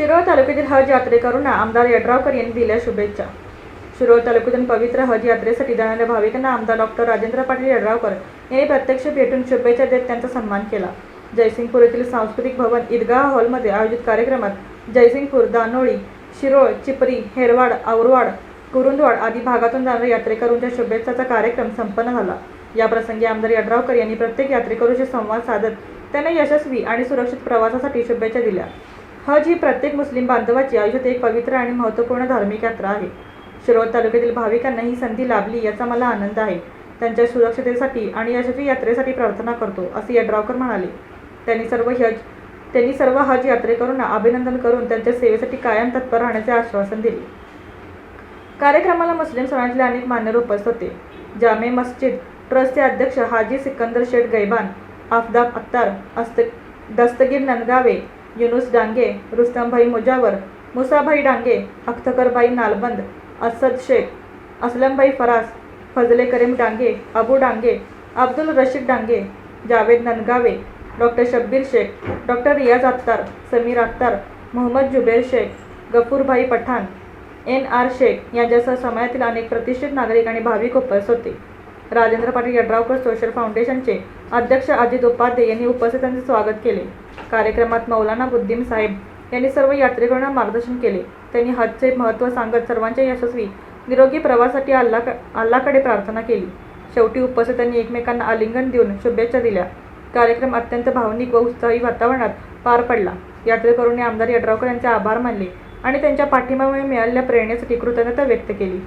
शिरोळ तालुक्यातील हज यात्रेकरूंना आमदार यड्रावकर यांनी दिल्या शुभेच्छा. शिरोळ तालुक्यातून पवित्र हज यात्रेसाठी जाणाऱ्या भाविकांना आमदार डॉक्टर राजेंद्र पाटील यड्रावकर यांनी प्रत्यक्ष भेटून शुभेच्छा देत त्यांचा सन्मान केला. जयसिंगपूर येथील सांस्कृतिक भवन ईदगाह हॉलमध्ये आयोजित कार्यक्रमात जयसिंगपूर दानोळी शिरोळ चिपरी हेरवाड औरवाड कुरुंदवाड आदी भागातून जाणाऱ्या यात्रेकरूंच्या शुभेच्छाचा कार्यक्रम संपन्न झाला. या प्रसंगी आमदार यड्रावकर यांनी प्रत्येक यात्रेकरूशी संवाद साधत त्यांना यशस्वी आणि सुरक्षित प्रवासासाठी शुभेच्छा दिल्या. हज ही प्रत्येक मुस्लिम बांधवाची आयुष्यात एक पवित्र आणि महत्त्वपूर्ण धार्मिक यात्रा आहे. शिरोळ तालुक्यातील भाविकांना ही संधी लाभली याचा मला आनंद आहे. त्यांच्या सुरक्षतेसाठी आणि यशस्वी यात्रेसाठी प्रार्थना करतो असे यड्रावकर म्हणाले. त्यांनी सर्व हज त्यांनी सर्व हज यात्रेकरूंना अभिनंदन करून त्यांच्या सेवेसाठी कायम तत्पर राहण्याचे आश्वासन दिले. कार्यक्रमाला मुस्लिम समाजातले अनेक मान्यवर उपस्थित होते. जामे मस्जिद ट्रस्टचे अध्यक्ष हाजी सिकंदर शेठ गैबान आफदाब अत्तार अस्त Dastagir Nangave Yunus Dange Rustambhai Mujawar Musabhai Dange Akhtarbai Nalband Asad Shaikh Aslambhai Faras Fazle Karim Dange Abu Dange Abdul Rashid Dange Javed Nangave doctor Shabbir Shaikh doctor Riyaz Attar Sameer Attar Mohammad Zuber Shaikh Gafoorbhai Pathan N R Shaikh यांच्यासह समाजातील अनेक प्रतिष्ठित नागरिक आणि भाविक उपस्थित होते. Rajendra Patil Yadravkar social फाउंडेशनचे अध्यक्ष अजित उपाध्ये यांनी उपस्थितांचे स्वागत केले. कार्यक्रमात मौलाना बुद्धिम साहेब यांनी सर्व यात्रेकरूंना मार्गदर्शन केले. त्यांनी हजचे महत्त्व सांगत सर्वांच्या यशस्वी निरोगी प्रवासासाठी अल्ला अल्लाकडे प्रार्थना केली. शेवटी उपस्थितांनी एकमेकांना आलिंगन देऊन शुभेच्छा दिल्या. कार्यक्रम अत्यंत भावनिक व उत्साही वातावरणात पार पडला. यात्रेकरूंनी आमदार यड्रावकर यांचे आभार मानले आणि त्यांच्या पाठिंबामुळे मिळालेल्या प्रेरणेसाठी कृतज्ञता व्यक्त केली.